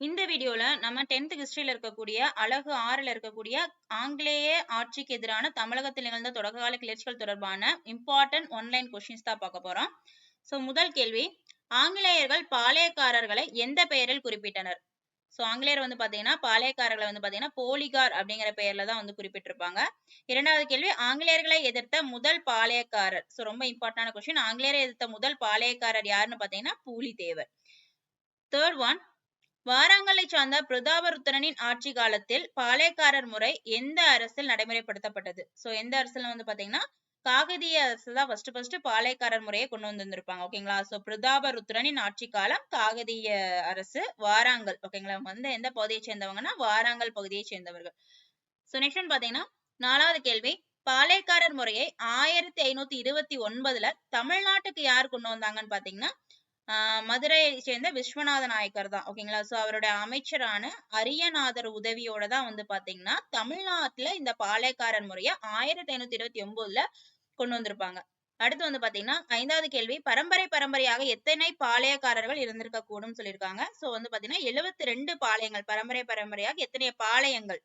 இந்த வீடியோல நம்ம 10th ஹிஸ்டரியில இருக்கக்கூடிய அழகு ஆறுல இருக்கக்கூடிய ஆங்கிலேய ஆட்சிக்கு எதிரான தமிழகத்தில் நிகழ்ந்த தொடக்ககால கிளர்ச்சிகள் தொடர்பான இம்பார்ட்டன்ட் ஒன்லைன் கொஸ்டின்ஸ் தான் பார்க்க போறோம். சோ முதல் கேள்வி ஆங்கிலேயர்கள் பாளையக்காரர்களை எந்த பெயரில் குறிப்பிட்டனர்? சோ ஆங்கிலேயர் வந்து பாத்தீங்கன்னா பாளையக்காரர்களை வந்து பாத்தீங்கன்னா போலிகார் அப்படிங்கிற பெயர்ல தான் வந்து குறிப்பிட்டிருப்பாங்க. இரண்டாவது கேள்வி ஆங்கிலேயர்களை எதிர்த்த முதல் பாளையக்காரர். சோ ரொம்ப இம்பார்ட்டன்டான கொஸ்டின் ஆங்கிலேயரை எதிர்த்த முதல் பாளையக்காரர் யாருன்னு பாத்தீங்கன்னா பூலித்தேவர் தேர்ட் ஒன் வாராங்கலை சார்ந்த பிரதாபருத்திரனின் ஆட்சி காலத்தில் பாளையக்காரர் முறை எந்த அரசில் நடைமுறைப்படுத்தப்பட்டது? சோ எந்த அரசுல வந்து பாத்தீங்கன்னா காகதிய அரசு தான் ஃபர்ஸ்ட் ஃபர்ஸ்ட் பாளையக்காரர் முறையை கொண்டு வந்திருந்திருப்பாங்க. ஓகேங்களா சோ பிரதாபருத்திரனின் ஆட்சி காலம் காகதிய அரசு வாராங்கல். ஓகேங்களா வந்து எந்த பகுதியை சேர்ந்தவங்கன்னா வாராங்கல் பகுதியை சேர்ந்தவர்கள். சோ நெக்ஸ்ட் ஒன் பாத்தீங்கன்னா நாலாவது கேள்வி. பாளையக்காரர் முறையை ஆயிரத்தி ஐநூத்தி இருபத்தி ஒன்பதுல தமிழ்நாட்டுக்கு யார் கொண்டு வந்தாங்கன்னு பாத்தீங்கன்னா மதுரையை சேர்ந்த விஸ்வநாத நாயக்கர் தான். ஓகேங்களா சோ அவருடைய அமைச்சரான அரியநாதர் உதவியோட தான் வந்து பாத்தீங்கன்னா தமிழ்நாட்டுல இந்த பாளையக்காரர் முறைய ஆயிரத்தி ஐநூத்தி இருபத்தி ஒன்பதுல கொண்டு வந்திருப்பாங்க. அடுத்து வந்து பாத்தீங்கன்னா ஐந்தாவது கேள்வி பரம்பரை பரம்பரையாக எத்தனை பாளையக்காரர்கள் இருந்திருக்க கூடும் சொல்லியிருக்காங்க. சோ வந்து பாத்தீங்கன்னா எழுபத்தி ரெண்டு பாளையங்கள் பரம்பரை பரம்பரையாக எத்தனை பாளையங்கள்?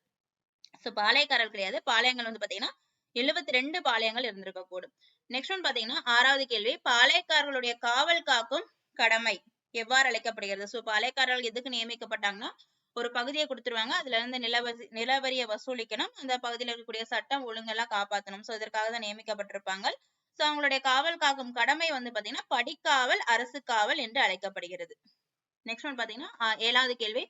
சோ பாளையக்காரர் கிடையாது. பாளையங்கள் வந்து பாத்தீங்கன்னா எழுபத்தி ரெண்டு பாளையங்கள் இருந்திருக்க கூடும் நெக்ஸ்ட் ஒன் பாத்தீங்கன்னா ஆறாவது கேள்வி பாளையக்காரர்களுடைய காவல் காக்கும் கடமை எவ்வாறு அழைக்கப்படுகிறது? ஸோ இப்போ அலைக்காரர்கள் எதுக்கு நியமிக்கப்பட்டாங்கன்னா ஒரு பகுதியை கொடுத்துருவாங்க. அதுல இருந்து நிலவரி நிலவரியை வசூலிக்கணும். அந்த பகுதியில் இருக்கக்கூடிய சட்டம் ஒழுங்கெல்லாம் காப்பாற்றணும் சோ இதற்காக தான் நியமிக்கப்பட்டிருப்பாங்க. சோ அவங்களுடைய காவல் காக்கும் கடமை வந்து பாத்தீங்கன்னா படிக்காவல் அரசு காவல் என்று அழைக்கப்படுகிறது. நெக்ஸ்ட் ஒன் பாத்தீங்கன்னா ஏழாவது கேள்வி.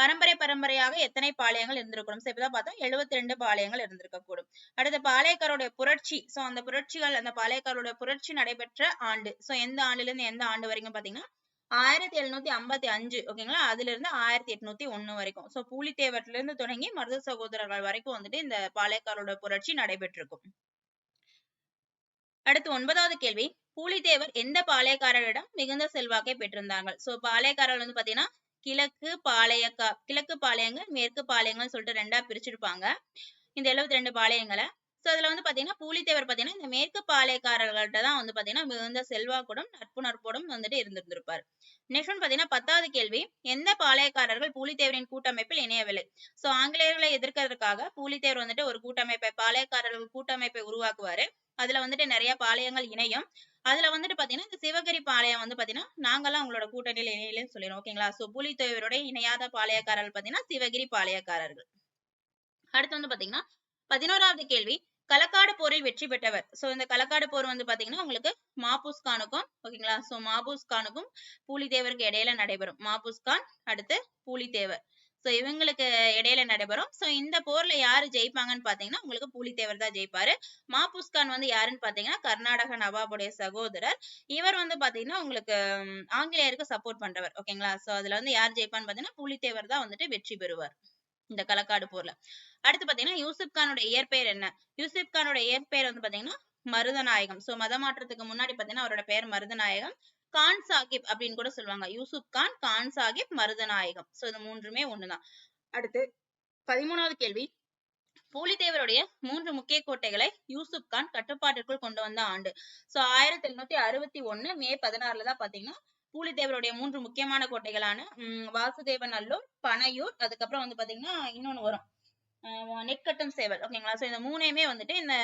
பரம்பரை பரம்பரையாக எத்தனை பாளையங்கள் இருந்திருக்கணும்? சோ இப்பதான் பார்த்தோம் எழுபத்தி ரெண்டு பாளையங்கள் இருந்திருக்க கூடும் அடுத்த பாளையக்காரோட புரட்சி. சோ அந்த புரட்சிகள் அந்த பாளையக்காரோட புரட்சி நடைபெற்ற ஆண்டு. சோ எந்த ஆண்டுல இருந்து எந்த ஆண்டு வரைக்கும் பாத்தீங்கன்னா ஆயிரத்தி எழுநூத்தி ஐம்பத்தி அஞ்சு ஓகேங்களா அதுல இருந்து ஆயிரத்தி எட்நூத்தி ஒண்ணு வரைக்கும். சோ பூலித்தேவர்ல இருந்து தொடங்கி மருத சகோதரர்கள் வரைக்கும் வந்துட்டு இந்த பாளையக்காரோட புரட்சி நடைபெற்றிருக்கும். அடுத்து ஒன்பதாவது கேள்வி. பூலித்தேவர் எந்த பாளையக்காரரிடம் மிகுந்த செல்வாக்கை பெற்றிருந்தார்கள்? சோ பாளையக்காரர்கள் வந்து பாத்தீங்கன்னா கிழக்கு பாளையக்கா கிழக்கு பாளையங்கள் மேற்கு பாளையங்கள் சொல்லிட்டு ரெண்டா பிரிச்சிருப்பாங்க. இந்த எழுபத்தி ரெண்டு பாளையங்களை. சோ அதுல வந்து பாத்தீங்கன்னா பூலித்தேவர் பாத்தீங்கன்னா இந்த மேற்கு பாளையக்காரர்கள்ட்ட தான் வந்து பாத்தீங்கன்னா மிகுந்த செல்வாக்குடன் நட்பு நட்போடும் வந்துட்டு இருந்திருந்திருப்பார். நெக்ஸ்ட் ஒன் பாத்தீங்கன்னா பத்தாவது கேள்வி. எந்த பாளையக்காரர்கள் பூலித்தேவரின் கூட்டமைப்பில் இணையவில்லை? சோ ஆங்கிலேயர்களை எதிர்க்கிறதுக்காக பூலித்தேவர் வந்துட்டு ஒரு கூட்டமைப்பை பாளையக்காரர்கள் கூட்டமைப்பை உருவாக்குவாரு. அதுல வந்துட்டு நிறைய பாளையங்கள் இணையும். அதுல வந்துட்டு பாத்தீங்கன்னா இந்த சிவகிரி பாளையம் வந்து பாத்தீங்கன்னா நாங்கெல்லாம் உங்களோட கூட்டணியில் இணையிலன்னு சொல்லிடுவோம். ஓகேங்களா சோ பூலித்தேவரோட இணையாத பாளையக்காரர்கள் பாத்தீங்கன்னா சிவகிரி பாளையக்காரர்கள். அடுத்து வந்து பாத்தீங்கன்னா பதினோராவது கேள்வி களக்காடு போரில் வெற்றி பெற்றவர். சோ இந்த களக்காடு போர் வந்து பாத்தீங்கன்னா உங்களுக்கு மாபூஸ் கானுக்கும் ஓகேங்களா சோ மாபூஸ் கானுக்கும் பூலித்தேவருக்கு இடையில நடைபெறும். மாபூஸ் கான் அடுத்து பூலித்தேவர். சோ இவங்களுக்கு இடையில நடைபெறும். சோ இந்த போர்ல யாரு ஜெயிப்பாங்கன்னு பாத்தீங்கன்னா உங்களுக்கு பூலித்தேவர் தான் ஜெயிப்பாரு. மாபுஸ்கான் வந்து யாருன்னு பாத்தீங்கன்னா கர்நாடக நவாபுடைய சகோதரர். இவர் வந்து பாத்தீங்கன்னா உங்களுக்கு ஆங்கிலேயருக்கு சப்போர்ட் பண்றவர். ஓகேங்களா சோ அதுல வந்து யார் ஜெயிப்பான்னு பாத்தீங்கன்னா பூலித்தேவர் தான் வந்துட்டு வெற்றி பெறுவார். இந்த களக்காடு போர்ல. அடுத்து பாத்தீங்கன்னா யூசுப் கானோட இயற்பெயர் என்ன? யூசுப் கானோட இயற்பெயர் வந்து பாத்தீங்கன்னா மருதநாயகம். சோ மத மாற்றத்துக்கு முன்னாடி பாத்தீங்கன்னா அவரோட பெயர் மருதநாயகம். கான் சாஹிப் அப்படின்னு கூட சொல்லுவாங்க. யூசுப் கான் கான் சாஹிப் மருதநாயகம். சோ இது மூன்றுமே ஒண்ணுதான். அடுத்து பதிமூணாவது கேள்வி. பூலித்தேவருடைய மூன்று முக்கிய கோட்டைகளை யூசுப் கான் கட்டுப்பாட்டிற்குள் கொண்டு வந்த ஆண்டு. சோ ஆயிரத்தி எழுநூத்தி அறுபத்தி ஒண்ணு மே பதினாறுல தான் பாத்தீங்கன்னா பூலித்தேவருடைய மூன்று முக்கியமான கோட்டைகளான உம் வாசுதேவநல்லூர் பனையூர் அதுக்கப்புறம் வந்து பாத்தீங்கன்னா இன்னொன்னு வரும். நெற்கட்டும் சேவல். ஓகேங்களா சோ இந்த மூணையுமே வந்துட்டு இந்த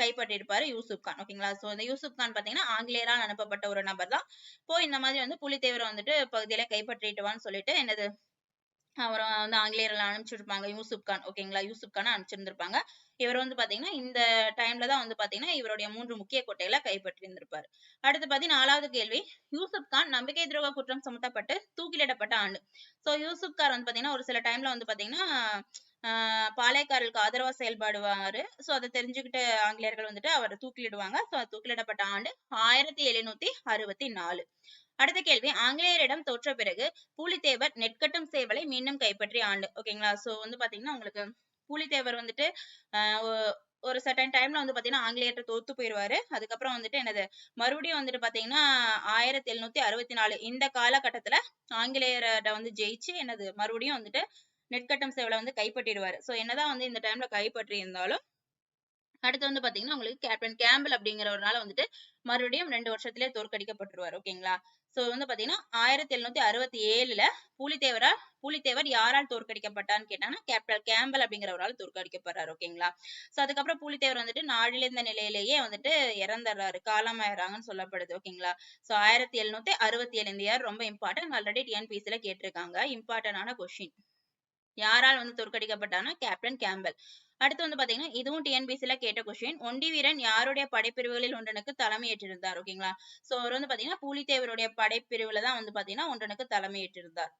கைப்பற்றிருப்பாரு யூசுப் கான். ஓகேங்களா சோ இந்த யூசுப் கான் பாத்தீங்கன்னா ஆங்கிலேயரால் அனுப்பப்பட்ட ஒரு நபர் தான். போய் இந்த மாதிரி வந்து புலித்தேவரை வந்துட்டு பகுதியில கைப்பற்றிட்டுவான்னு சொல்லிட்டு என்னது அவரை வந்து ஆங்கிலேயர்கள் அனுப்பிச்சிருப்பாங்க. யூசுப் கான். ஓகேங்களா யூசுப் கான் அனுப்பிச்சிருந்திருப்பாங்க. இவர் வந்து பாத்தீங்கன்னா இந்த டைம்ல தான் வந்து பாத்தீங்கன்னா இவருடைய மூன்று முக்கிய கோட்டைகளை கைப்பற்றி இருந்திருப்பாரு அடுத்து பாத்தீங்கன்னா நாலாவது கேள்வி. யூசுப் கான் நம்பிக்கை துரோக குற்றம் சுமத்தப்பட்டு தூக்கிலிடப்பட்ட ஆண்டு. சோ யூசுப் கான் வந்து பாத்தீங்கன்னா ஒரு சில டைம்ல வந்து பாத்தீங்கன்னா ஆஹ் பாளையக்காரர்களுக்கு ஆதரவா செயல்படுவாரு. சோ அதை தெரிஞ்சுக்கிட்டு ஆங்கிலேயர்கள் வந்துட்டு அவர் தூக்கிலிடுவாங்க. சோ தூக்கிலிடப்பட்ட ஆண்டு ஆயிரத்தி எழுநூத்தி அறுபத்தி நாலு. அடுத்த கேள்வி ஆங்கிலேயரிடம் தோற்ற பிறகு பூலித்தேவர் நெற்கட்டும் சேவலை மீண்டும் கைப்பற்றிய ஆண்டு. ஓகேங்களா சோ வந்து பாத்தீங்கன்னா உங்களுக்கு பூலித்தேவர் வந்துட்டு ஆஹ் ஒரு சர்டன் டைம்ல வந்து பாத்தீங்கன்னா ஆங்கிலேயர்கிட்ட தோத்து போயிருவாரு. அதுக்கப்புறம் வந்துட்டு என்னது? மறுபடியும் வந்துட்டு பாத்தீங்கன்னா ஆயிரத்தி எழுநூத்தி அறுபத்தி நாலு இந்த காலகட்டத்துல ஆங்கிலேயர்கிட்ட வந்து ஜெயிச்சு என்னது? மறுபடியும் வந்துட்டு நெற்கட்டம் சேவலை வந்து கைப்பற்றிடுவாரு. ஸோ என்னதான் வந்து இந்த டைம்ல கைப்பற்றி இருந்தாலும் அடுத்து வந்து பாத்தீங்கன்னா உங்களுக்கு கேப்டன் கேம்பல் அப்படிங்கிறவரால வந்துட்டு மறுபடியும் ரெண்டு வருஷத்திலே தோற்கடிக்கப்பட்டுருவார். ஓகேங்களா சோ வந்து பாத்தீங்கன்னா ஆயிரத்தி எழுநூத்தி அறுபத்தி ஏழுல பூலித்தேவரா பூலித்தேவர் யாரால் தோற்கடிக்கப்பட்டான்னு கேட்டாங்கன்னா கேப்டன் கேம்பல் அப்படிங்கிறவரால் தோற்கடிக்கப்படுறாரு. ஓகேங்களா சோ அதுக்கப்புறம் பூலித்தேவர் வந்துட்டு நாடிலிருந்த நிலையிலேயே வந்துட்டு இறந்துடுறாரு. காலமாயிறாங்கன்னு சொல்லப்படுது. ஓகேங்களா சோ ஆயிரத்தி எழுநூத்தி அறுபத்தி ஏழு இந்த இயர் ரொம்ப இம்பார்ட்டன்ட் ஆல்ரெடி டிஎன்பிசில கேட்டிருக்காங்க. இம்பார்ட்டன்டான கொஸ்டின் யாரால் வந்து தோற்கடிக்கப்பட்டானா கேப்டன் கேம்பல். அடுத்து வந்து பாத்தீங்கன்னா இதுவும் டிஎன்பிசில கேட்ட கொஸ்டின் ஒண்டி வீரன் யாருடைய படைப்பிரிவுகளில் ஒன்றனுக்கு தலைமையேற்றிருந்தார் ஓகேங்களா? சோ அவர் வந்து பாத்தீங்கன்னா பூலித்தேவருடைய படைப்பிரிவுல தான் வந்து பாத்தீங்கன்னா ஒன்றனுக்கு தலைமையேற்றிருந்தார்.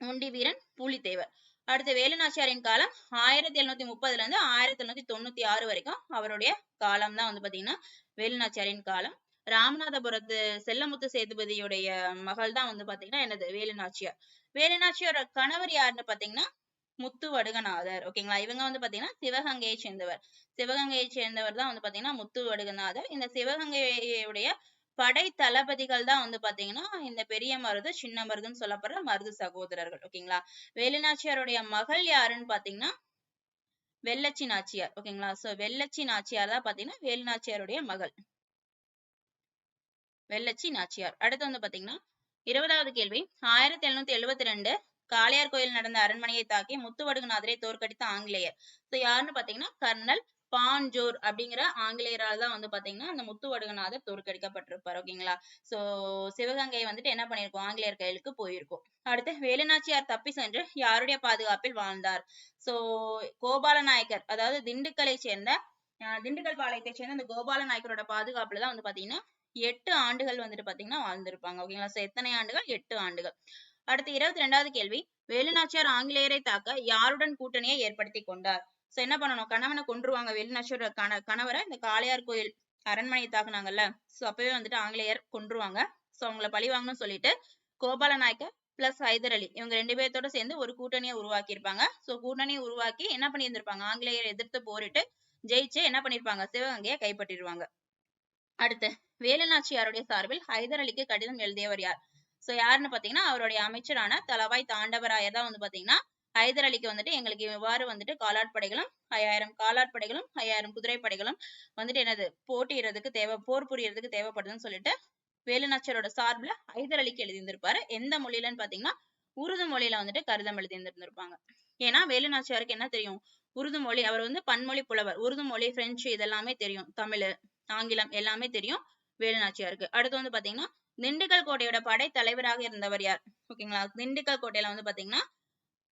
ஒண்டி வீரன் பூலித்தேவர். அடுத்து வேலுநாச்சியாரின் காலம் ஆயிரத்தி எழுநூத்தி முப்பதுல இருந்து ஆயிரத்தி எழுநூத்தி தொண்ணூத்தி ஆறு வரைக்கும் அவருடைய காலம் தான் வந்து பாத்தீங்கன்னா வேலுநாச்சியாரின் காலம். ராமநாதபுரத்து செல்லமுத்து சேதுபதியுடைய மகள் தான் வந்து பாத்தீங்கன்னா என்னது? வேலுநாச்சியார். வேலுநாச்சியாரோட கணவர் யாருன்னு பாத்தீங்கன்னா முத்து வடுகநாதர். ஓகேங்களா இவங்க வந்து பாத்தீங்கன்னா சிவகங்கையை சேர்ந்தவர். சிவகங்கையை சேர்ந்தவர் தான் வந்து பாத்தீங்கன்னா முத்து வடுகநாதர். இந்த சிவகங்கையுடைய படை தளபதிகள் தான் வந்து பாத்தீங்கன்னா இந்த பெரிய மருது சின்ன மருதுன்னு சொல்லப்படுற மருது சகோதரர்கள். ஓகேங்களா வேலுநாச்சியாருடைய மகள் யாருன்னு பாத்தீங்கன்னா வெள்ளச்சி நாச்சியார். ஓகேங்களா சோ வெள்ளச்சி நாச்சியார் தான் பாத்தீங்கன்னா வேலுநாச்சியாருடைய மகள். வெள்ளச்சி நாச்சியார். அடுத்து வந்து பாத்தீங்கன்னா இருபதாவது கேள்வி. ஆயிரத்தி எழுநூத்தி எழுபத்தி ரெண்டு காளையார் கோயில் நடந்த அரண்மனையை தாக்கி முத்துவடுகநாதரை தோற்கடித்த ஆங்கிலேயர். சோ யாருன்னு பாத்தீங்கன்னா கர்னல் பாஞ்சோர் அப்படிங்கிற ஆங்கிலேயரால் தான் வந்து பாத்தீங்கன்னா அந்த முத்துவடுகநாதர் தோற்கடிக்கப்பட்டிருப்பார். ஓகேங்களா? சோ சிவகங்கை வந்துட்டு என்ன பண்ணிருக்கோம் ஆங்கிலேயர் கையிலுக்கு போயிருக்கும். அடுத்து வேலுநாச்சியார் தப்பி சென்று யாருடைய பாதுகாப்பில் வாழ்ந்தார்? சோ கோபாலநாயக்கர் அதாவது திண்டுக்கலை சேர்ந்த திண்டுக்கல் பாளையத்தை சேர்ந்த அந்த கோபால நாயக்கரோட பாதுகாப்புல தான் வந்து பாத்தீங்கன்னா எட்டு ஆண்டுகள் வந்துட்டு பாத்தீங்கன்னா வாழ்ந்திருப்பாங்க. ஓகேங்களா சோ எத்தனை ஆண்டுகள்? எட்டு ஆண்டுகள். அடுத்து இருபத்தி ரெண்டாவது கேள்வி. வேலுநாச்சியார் ஆங்கிலேயரை தாக்க யாருடன் கூட்டணியை ஏற்படுத்தி கொண்டார்? சோ என்ன பண்ணணும்? கணவனை கொன்றுவாங்க. வேலுநாச்சியார் கண கணவரை இந்த காளையார் கோயில் அரண்மனையை தாக்குனாங்கல்ல. சோ அப்பவே வந்துட்டு ஆங்கிலேயர் கொன்றுவாங்க. சோ அவங்கள பழி வாங்கணும்னு சொல்லிட்டு கோபால நாயக்க பிளஸ் ஹைதர் அலி இவங்க ரெண்டு பேர்த்தோட சேர்ந்து ஒரு கூட்டணியை உருவாக்கி இருப்பாங்க சோ கூட்டணியை உருவாக்கி என்ன பண்ணியிருந்திருப்பாங்க? ஆங்கிலேயரை எதிர்த்து போரிட்டு ஜெயிச்சு என்ன பண்ணிருப்பாங்க சிவகங்கையை கைப்பற்றிடுவாங்க அடுத்து வேலுநாச்சியாருடைய சார்பில் ஹைதர் அலிக்கு கடிதம் எழுதியவர் யார்? சோ யாருன்னு பாத்தீங்கன்னா அவருடைய அமைச்சரான தலவாய் தாண்டவராயர் தான் வந்து பாத்தீங்கன்னா ஹைதர் அலிக்கு வந்துட்டு எங்களுக்கு இவ்வாறு வந்துட்டு காலாட்படைகளும் ஐயாயிரம் காலாட்படைகளும் ஐயாயிரம் குதிரைப்படைகளும் வந்துட்டு என்னது போட்டியிடுறதுக்கு தேவை போர் புரியறதுக்கு தேவைப்படுதுன்னு சொல்லிட்டு வேலுநாச்சியாரோட சார்பில் ஹைதர் அலிக்கு எழுதியிருந்திருப்பாரு. எந்த மொழியிலன்னு பாத்தீங்கன்னா உருது மொழியில வந்துட்டு கடிதம் எழுதியிருந்திருப்பாங்க ஏன்னா வேலுநாச்சியாருக்கு என்ன தெரியும்? உருது மொழி அவர் வந்து பன்மொழி புலவர். உருது மொழி பிரெஞ்சு இதெல்லாமே தெரியும் தமிழ். ஆங்கிலம் எல்லாமே தெரியும். வேலுநாச்சியாருக்கு. அடுத்து வந்து பாத்தீங்கன்னா திண்டுக்கல் கோட்டையோட படை தலைவராக இருந்தவர் யார்? ஓகேங்களா திண்டுக்கல் கோட்டையில வந்து பாத்தீங்கன்னா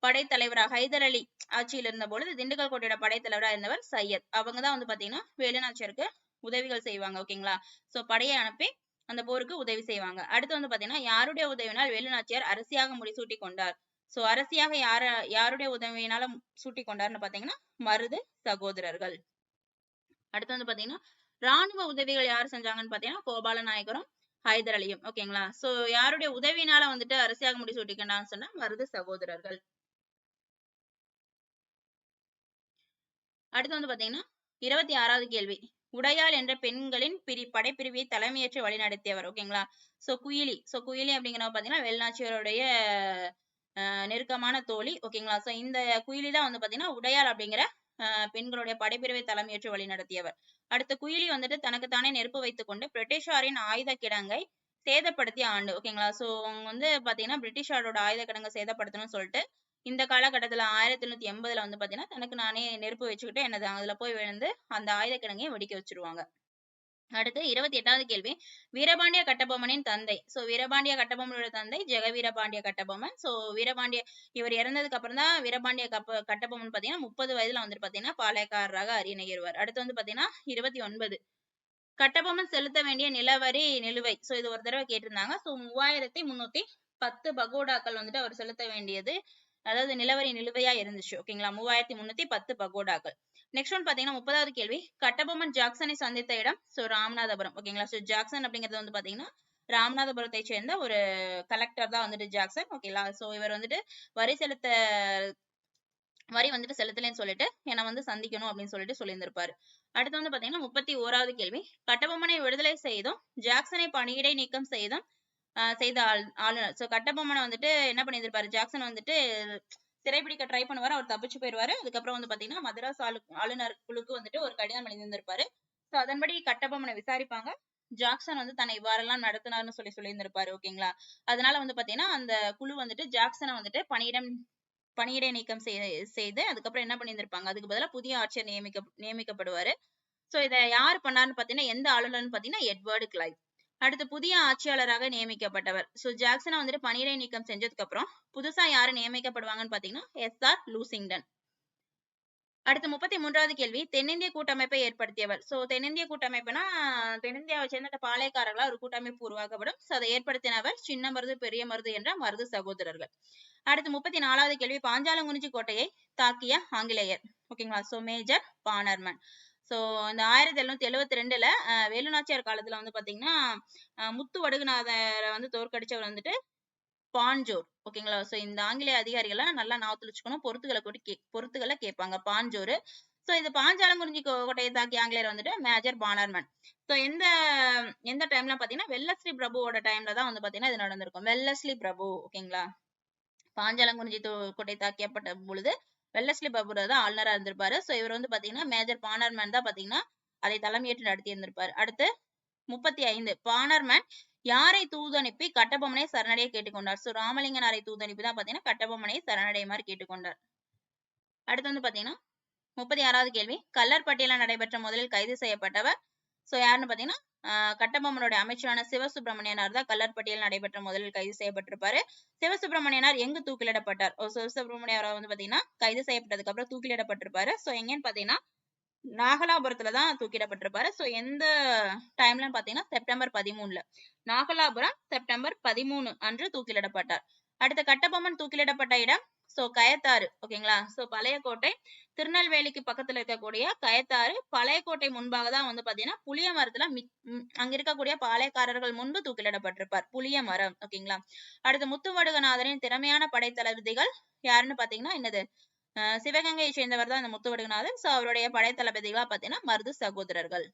படைத்தலைவராக ஹைதர் அலி ஆட்சியில் இருந்த பொழுது திண்டுக்கல் கோட்டையோட படைத்தலைவராக இருந்தவர் சையத். அவங்க தான் வந்து பாத்தீங்கன்னா வேலுநாச்சியாருக்கு உதவிகள் செய்வாங்க ஓகேங்களா சோ படையை அனுப்பி அந்த போருக்கு உதவி செய்வாங்க. அடுத்து வந்து பாத்தீங்கன்னா யாருடைய உதவினால் வேலுநாச்சியார் அரசியாக முடிசூட்டி கொண்டார்? சோ அரசியாக யார யாருடைய உதவியினால சூட்டி கொண்டார்னு பாத்தீங்கன்னா மருது சகோதரர்கள். அடுத்து வந்து பாத்தீங்கன்னா ராணுவ உதவிகள் யார் செஞ்சாங்கன்னு பாத்தீங்கன்னா கோபால நாயகரும் ஹைதர் அலியும். ஓகேங்களா சோ யாருடைய உதவியினால வந்துட்டு அரசியாக முடி சொன்னா மருது சகோதரர்கள். அடுத்து வந்து பாத்தீங்கன்னா இருபத்தி ஆறாவது கேள்வி. உடையாள் என்ற பெண்களின் பிரி படைப்பிரிவை தலைமையேற்று வழிநடத்தியவர். ஓகேங்களா சோ குயிலி. சோ குயிலி அப்படிங்கிறவ பாத்தீங்கன்னா வேலுநாச்சியாருடைய அஹ் நெருக்கமான தோழி. ஓகேங்களா சோ இந்த குயிலி தான் வந்து பாத்தீங்கன்னா உடையாள் அப்படிங்கிற அஹ் பெண்களுடைய படைப்பிரிவை தலைமையேற்று வழிநடத்தியவர். அடுத்து குயிலி வந்துட்டு தனக்குத்தானே நெருப்பு வைத்துக் கொண்டு பிரிட்டிஷாரின் ஆயுத கிடங்கை சேதப்படுத்திய ஆண்டு. ஓகேங்களா சோ அவங்க வந்து பாத்தீங்கன்னா பிரிட்டிஷாரோட ஆயுத கிடங்கை சேதப்படுத்தணும்னு சொல்லிட்டு இந்த காலகட்டத்துல ஆயிரத்தி எண்ணூத்தி எண்பதுல வந்து பாத்தீங்கன்னா தனக்கு நானே நெருப்பு வச்சுக்கிட்டு என்னது அதுல போய் விழுந்து அந்த ஆயுத கிடங்கையும் வெடிக்க வச்சிருவாங்க. அடுத்து இருபத்தி எட்டாவது கேள்வி. வீரபாண்டிய கட்டபொம்மனின் தந்தை. சோ வீரபாண்டிய கட்டபொம்மனோட தந்தை ஜெகவீரபாண்டிய கட்டபொம்மன். சோ வீரபாண்டிய இவர் இறந்ததுக்கு அப்புறம் தான் வீரபாண்டிய கப்ப கட்டபொம்மன் பாத்தீங்கன்னா முப்பது வயதுல வந்துட்டு பாத்தீங்கன்னா பாளையக்காரராக அரியணையேறுவார் அடுத்து வந்து பாத்தீங்கன்னா இருபத்தி ஒன்பது கட்டபொம்மன் செலுத்த வேண்டிய நிலவரி நிலுவை. சோ இது ஒரு தடவை கேட்டிருந்தாங்க. சோ மூவாயிரத்தி முன்னூத்தி பத்து பகோடாக்கள் வந்துட்டு அவர் செலுத்த வேண்டியது. அதாவது நிலவரி நிலுவையா இருந்துச்சு. ஓகேங்களா மூவாயிரத்தி முன்னூத்தி பத்து பகோடாக்கள். நெக்ஸ்ட் ஒன் பாத்தீங்கன்னா முப்பதாவது கேள்வி. கட்டபொம்மன் ஜாக்சனை சந்தித்த இடம் சோ ராமநாதபுரம். ஓகேங்களா சோ ஜாக்சன் அப்படிங்கிறது வந்து பாத்தீங்கன்னா ராமநாதபுரத்தை சேர்ந்த ஒரு கலெக்டர் தான் வந்துட்டு ஜாக்சன். ஓகேங்களா சோ இவர் வந்துட்டு வரி செலுத்த வரி வந்துட்டு செலுத்தலைன்னு சொல்லிட்டு என்னை வந்து சந்திக்கணும் அப்படின்னு சொல்லிட்டு சொல்லியிருந்திருப்பாரு. அடுத்து வந்து பாத்தீங்கன்னா முப்பத்தி ஓராவது கேள்வி. கட்டபொம்மனை விடுதலை செய்தும் ஜாக்சனை பணியிடை நீக்கம் செய்தும் ஆஹ் செய்த ஆள் ஆளுநர். சோ கட்டபொம்மனை வந்துட்டு என்ன பண்ணியிருப்பாரு ஜாக்சன் வந்துட்டு சிறைபிடிக்க ட்ரை பண்ணுவாரு. அவர் தப்பிச்சு போயிருவாரு. அதுக்கப்புறம் வந்து பாத்தீங்கன்னா மதராஸ் ஆளு ஆளுநர் குழுக்கு வந்துட்டு ஒரு கடிதம் எழுதியிருந்திருப்பாரு. சோ அதன்படி கட்டபொம்மனை விசாரிப்பாங்க. ஜாக்சன் வந்து தன்னை இவ்வாறெல்லாம் நடத்தினார்னு சொல்லி சொல்லியிருந்திருப்பாரு ஓகேங்களா? அதனால வந்து பாத்தீங்கன்னா அந்த குழு வந்துட்டு ஜாக்சனை வந்துட்டு பணியிடம் பணியிடை நீக்கம் செய்து அதுக்கப்புறம் என்ன பண்ணியிருந்திருப்பாங்க? அதுக்கு பதிலா புதிய ஆட்சியர் நியமிக்க நியமிக்கப்படுவாரு. சோ இத யார் பண்ணாருன்னு பாத்தீங்கன்னா எந்த ஆளுநர்னு பாத்தீங்கன்னா எட்வர்டு கிளைவ். அடுத்து புதிய ஆட்சியாளராக நியமிக்கப்பட்டவர். சோ ஜாக்சனை வந்துட்டு பணியிடை நீக்கம் செஞ்சதுக்கு அப்புறம் புதுசா யாரு நியமிக்கப்படுவாங்கன்னு பாத்தீங்கன்னா எஸ் ஆர் லூசிங்டன் அடுத்து முப்பத்தி மூன்றாவது கேள்வி தென்னிந்திய கூட்டமைப்பை ஏற்படுத்தியவர். சோ தென்னிந்திய கூட்டமைப்புனா தென்னிந்தியாவை சேர்ந்த பாளையக்காரர்களா ஒரு கூட்டமைப்பு உருவாக்கப்படும். சோ அதை ஏற்படுத்தினவர் சின்ன மருது பெரிய மருது என்ற மருது சகோதரர்கள். அடுத்து முப்பத்தி நாலாவது கேள்வி பாஞ்சாலங்குறிச்சி கோட்டையை தாக்கிய ஆங்கிலேயர். ஓகேங்களா சோ மேஜர் பானர்மன் சோ இந்த ஆயிரத்தி எழுநூத்தி எழுவத்தி ரெண்டுல வேலுநாச்சியார் காலத்துல வந்து பாத்தீங்கன்னா முத்து வடுகுநாதரை வந்து தோற்கடிச்சவர் வந்துட்டு பாஞ்சோர். ஓகேங்களா ஸோ இந்த ஆங்கிலேய அதிகாரிகளை நல்லா ஞாபகத்துல வச்சுக்கணும். பொறுத்துகளை கூட கே பொறுத்துகளை கேட்பாங்க பாஞ்சோர். சோ இந்த பாஞ்சாலங்குறிஞ்சி கோட்டையை தாக்கி ஆங்கிலேயர் வந்துட்டு மேஜர் பானர்மன் ஸோ எந்த எந்த டைம்ல பாத்தீங்கன்னா வெல்லஸ்லி பிரபுவோட டைம்ல தான் வந்து பாத்தீங்கன்னா இது நடந்திருக்கும். வெல்லஸ்லி பிரபு ஓகேங்களா பாஞ்சாலங்குறிஞ்சி கோட்டை தாக்கியப்பட்ட பொழுது வெள்ளஸ்லி பிரபு தான் ஆளுநராக இருந்திருப்பாரு. ஸோ இவர் வந்து பாத்தீங்கன்னா மேஜர் பானர்மேன் தான் பாத்தீங்கன்னா அதை தலைமையேற்று நடத்தி இருந்திருப்பாரு. அடுத்து முப்பத்தி ஐந்து பானர்மேன் யாரை தூதனுப்பி கட்டபொம்மனை சரணடைய கேட்டுக்கொண்டார். ஸோ ராமலிங்கனாரை தூதனுப்பி தான் பார்த்தீங்கன்னா கட்டபொம்மனை சரணடையுமாறு கேட்டுக்கொண்டார். அடுத்து வந்து பாத்தீங்கன்னா முப்பத்தி ஆறாவது கேள்வி கல்லர்பட்டியல நடைபெற்ற முதலில் கைது செய்யப்பட்டவர் சோ யாருன்னு பாத்தீங்கன்னா கட்டபொம்மனுடைய அமைச்சரான சிவசுப்பிரமணியனார் தான் கல்லர்பட்டியல் நடைபெற்ற முதலில் கைது செய்யப்பட்டிருப்பாரு. சிவசுப்பிரமணியனார் எங்கு தூக்கிலிடப்பட்டார்? ஓ வந்து பாத்தீங்கன்னா கைது செய்யப்பட்டதுக்கு அப்புறம் தூக்கிலிடப்பட்டிருப்பாரு. சோ எங்கன்னு பாத்தீங்கன்னா நாகலாபுரத்துல தான் தூக்கிடப்பட்டிருப்பாரு. சோ எந்த டைம்லன்னு பாத்தீங்கன்னா செப்டம்பர் பதிமூணுல. நாகலாபுரம் செப்டம்பர் பதிமூணு அன்று தூக்கிலிடப்பட்டார். அடுத்த கட்டபொம்மன் தூக்கிலிடப்பட்ட இடம் சோ கயத்தாறு ஓகேங்களா சோ பழைய கோட்டை திருநெல்வேலிக்கு பக்கத்துல இருக்கக்கூடிய கயத்தாறு பழைய கோட்டை முன்பாக தான் வந்து பாத்தீங்கன்னா புளிய மரத்துல மி- அங்க இருக்கக்கூடிய பாளையக்காரர்கள் முன்பு தூக்கிலிடப்பட்டிருப்பார். புளிய மரம் ஓகேங்களா அடுத்து முத்துவடுகநாதரின் திறமையான படைத்தளபதிகள் யாருன்னு பாத்தீங்கன்னா என்னது? சிவகங்கையை சேர்ந்தவர் தான் இந்த முத்துவடுகநாதர். சோ அவருடைய படைத்தளபதிகளா பாத்தீங்கன்னா மருது சகோதரர்கள்.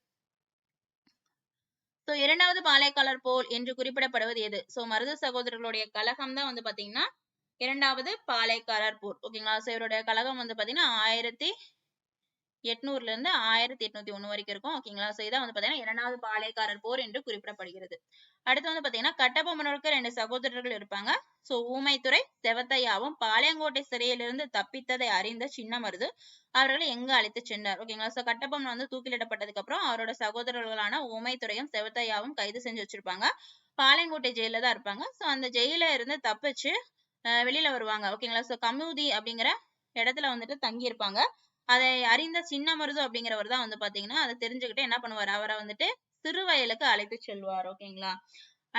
சோ இரண்டாவது பாளையக்காரர் போல் என்று குறிப்பிடப்படுவது எது? சோ மருது சகோதரர்களுடைய கழகம் தான் வந்து பாத்தீங்கன்னா இரண்டாவது பாலைக்காரர் போர். ஓகேங்களா சோ இவருடைய கழகம் வந்து பாத்தீங்கன்னா ஆயிரத்தி எட்நூறுல இருந்து ஆயிரத்தி எட்நூத்தி ஒண்ணு வரைக்கும் இருக்கும். ஓகேங்களா சோ இதான் வந்து பாத்தீங்கன்னா இரண்டாவது பாளையக்காரர் போர் என்று குறிப்பிடப்படுகிறது. அடுத்து வந்து பாத்தீங்கன்னா கட்டபொம்மனுக்கு ரெண்டு சகோதரர்கள் இருப்பாங்க. சோ ஊமைத்துறை செவத்தையாவும் பாளையங்கோட்டை சிறையிலிருந்து தப்பித்ததை அறிந்த சின்னமருது அவர்களை எங்க அழைத்து சென்றார்? ஓகேங்களா சோ கட்டபொம்மன் வந்து தூக்கிலிடப்பட்டதுக்கு அப்புறம் அவரோட சகோதரர்களான ஊமைத்துறையும் செவத்தையாவும் கைது செஞ்சு வச்சிருப்பாங்க. பாளையங்கோட்டை ஜெயில தான் இருப்பாங்க. சோ அந்த ஜெயில இருந்து தப்பிச்சு வெளியில வருவாங்க. ஓகேங்களா சோ கமுதி அப்படிங்கிற இடத்துல வந்துட்டு தங்கி இருப்பாங்க அதை அறிந்த சின்னமருது அப்படிங்கிறவர் தான் வந்து பாத்தீங்கன்னா அதை தெரிஞ்சுக்கிட்டு என்ன பண்ணுவார்? அவரை வந்துட்டு சிறுவயலுக்கு அழைத்து செல்வார். ஓகேங்களா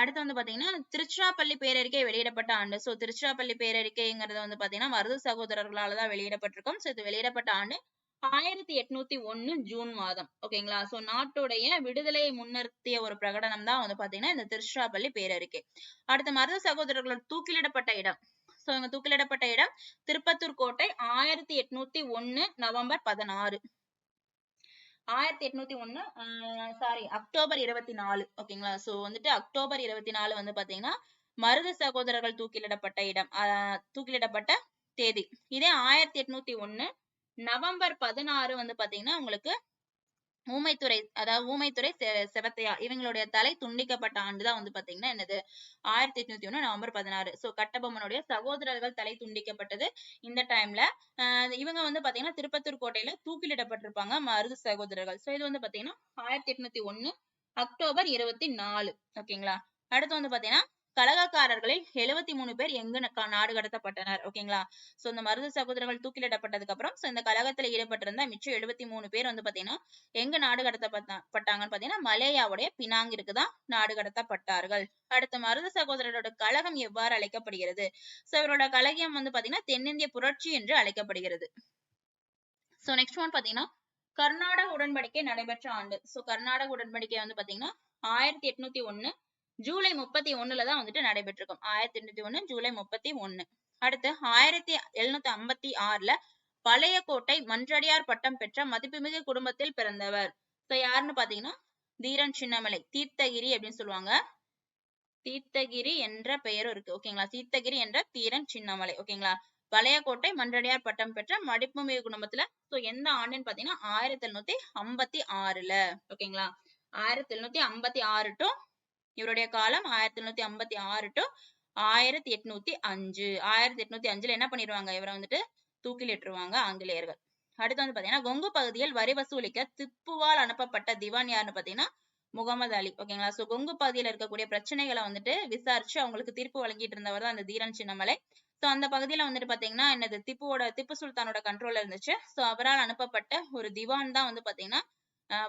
அடுத்து வந்து பாத்தீங்கன்னா திருச்சிராப்பள்ளி பேரறிக்கை வெளியிடப்பட்ட ஆண்டு. சோ திருச்சிராப்பள்ளி பேரறிக்கைங்கிறது வந்து பாத்தீங்கன்னா மருது சகோதரர்களால தான் வெளியிடப்பட்டிருக்கும். சோ இது வெளியிடப்பட்ட ஆண்டு ஆயிரத்தி எட்நூத்தி ஒண்ணு ஜூன் மாதம். ஓகேங்களா சோ நாட்டுடைய விடுதலையை முன்னிறுத்திய ஒரு பிரகடனம் தான் வந்து பாத்தீங்கன்னா இந்த திருச்சிராப்பள்ளி பேரறிக்கை அடுத்து மருது சகோதரர்களோட தூக்கிலிடப்பட்ட இடம். ஸோ இவங்க தூக்கிலிடப்பட்ட இடம் திருப்பத்தூர் கோட்டை ஆயிரத்தி எட்நூத்தி ஒன்னு நவம்பர் பதினாறு. ஆயிரத்தி எட்நூத்தி ஒன்னு சாரி அக்டோபர் இருபத்தி நாலு ஓகேங்களா? சோ வந்துட்டு அக்டோபர் இருபத்தி நாலு வந்து பாத்தீங்கன்னா மருது சகோதரர்கள் தூக்கிலிடப்பட்ட இடம் ஆஹ் தூக்கிலிடப்பட்ட தேதி. இதே ஆயிரத்தி எட்நூத்தி ஒன்னு நவம்பர் பதினாறு வந்து பாத்தீங்கன்னா உங்களுக்கு ஊமைத்துறை அதாவது ஊமைத்துறை செவத்தையா இவங்களுடைய தலை துண்டிக்கப்பட்ட ஆண்டுதான் வந்து பாத்தீங்கன்னா என்னது? ஆயிரத்தி எட்நூத்தி ஒண்ணு நவம்பர் பதினாறு. சோ கட்டபொம்மனுடைய சகோதரர்கள் தலை துண்டிக்கப்பட்டது இந்த டைம்ல ஆஹ் இவங்க வந்து பாத்தீங்கன்னா திருப்பத்தூர் கோட்டையில தூக்கிலிடப்பட்டிருப்பாங்க மருது சகோதரர்கள். சோ இது வந்து பாத்தீங்கன்னா ஆயிரத்தி எட்நூத்தி ஒண்ணு அக்டோபர் இருபத்தி நாலு. ஓகேங்களா அடுத்து வந்து பாத்தீங்கன்னா கலகக்காரர்களில் எழுபத்தி மூணு பேர் எங்கு நாடு கடத்தப்பட்டனர். ஓகேங்களா சோ இந்த மருது சகோதரர்கள் தூக்கிலிடப்பட்டதுக்கு அப்புறம் சோ இந்த கலகத்துல ஈடுபட்டிருந்த மிச்சம் எழுபத்தி மூணு பேர் வந்து பாத்தீங்கன்னா எங்க நாடு கடத்தப்பட்டாங்கன்னு பாத்தீங்கன்னா மலேயாவுடைய பினாங்கிற்கு தான் நாடு கடத்தப்பட்டார்கள். அடுத்த மருது சகோதரரோட கழகம் எவ்வாறு அழைக்கப்படுகிறது? சோ இவரோட கழகம் வந்து பாத்தீங்கன்னா தென்னிந்திய புரட்சி என்று அழைக்கப்படுகிறது. சோ நெக்ஸ்ட் ஒன் பாத்தீங்கன்னா கர்நாடக உடன்படிக்கை நடைபெற்ற ஆண்டு. சோ கர்நாடக உடன்படிக்கை வந்து பாத்தீங்கன்னா ஆயிரத்தி எட்நூத்தி ஒண்ணு ஜூலை முப்பத்தி ஒண்ணுல தான் வந்துட்டு நடைபெற்றிருக்கும். ஆயிரத்தி எண்ணூத்தி ஒண்ணு ஜூலை முப்பத்தி ஒண்ணு. அடுத்து ஆயிரத்தி எழுநூத்தி ஐம்பத்தி ஆறுல பழைய கோட்டை மன்றடியார் பட்டம் பெற்ற மதிப்புமிகு குடும்பத்தில் பிறந்தவர். சோ யாருன்னு பாத்தீங்கன்னா தீரன் சின்னமலை தீர்த்தகிரி அப்படின்னு சொல்லுவாங்க. தீர்த்தகிரி என்ற பெயரும் இருக்கு. ஓகேங்களா தீர்த்தகிரி என்ற தீரன் சின்னமலை. ஓகேங்களா பழைய கோட்டை மன்றடியார் பட்டம் பெற்ற மடிப்புமிகு குடும்பத்துல சோ எந்த ஆண்டுன்னு பாத்தீங்கன்னா ஆயிரத்தி எழுநூத்தி ஐம்பத்தி ஆறுல. ஓகேங்களா ஆயிரத்தி எழுநூத்தி ஐம்பத்தி ஆறு டு இவருடைய காலம் ஆயிரத்தி எழுநூத்தி ஐம்பத்தி ஆறு டு ஆயிரத்தி எட்நூத்தி அஞ்சு. ஆயிரத்தி எட்நூத்தி அஞ்சுல என்ன பண்ணிடுவாங்க இவரை வந்துட்டு தூக்கிலிட்டுருவாங்க ஆங்கிலேயர்கள். அடுத்து வந்து பாத்தீங்கன்னா கொங்கு பகுதியில் வரி வசூலிக்க திப்புவால் அனுப்பப்பட்ட திவான் யாருன்னு பாத்தீங்கன்னா முகமது அலி. ஓகேங்களா சோ கொங்கு பகுதியில் இருக்கக்கூடிய பிரச்சனைகளை வந்துட்டு விசாரிச்சு அவங்களுக்கு தீர்ப்பு வழங்கிட்டு இருந்தவர் தான் அந்த தீரன் சின்னமலை. சோ அந்த பகுதியில வந்துட்டு பாத்தீங்கன்னா என்னது திப்புவோட திப்பு சுல்தானோட கண்ட்ரோல்ல இருந்துச்சு. சோ அவரால் அனுப்பப்பட்ட ஒரு திவான் தான் வந்து பாத்தீங்கன்னா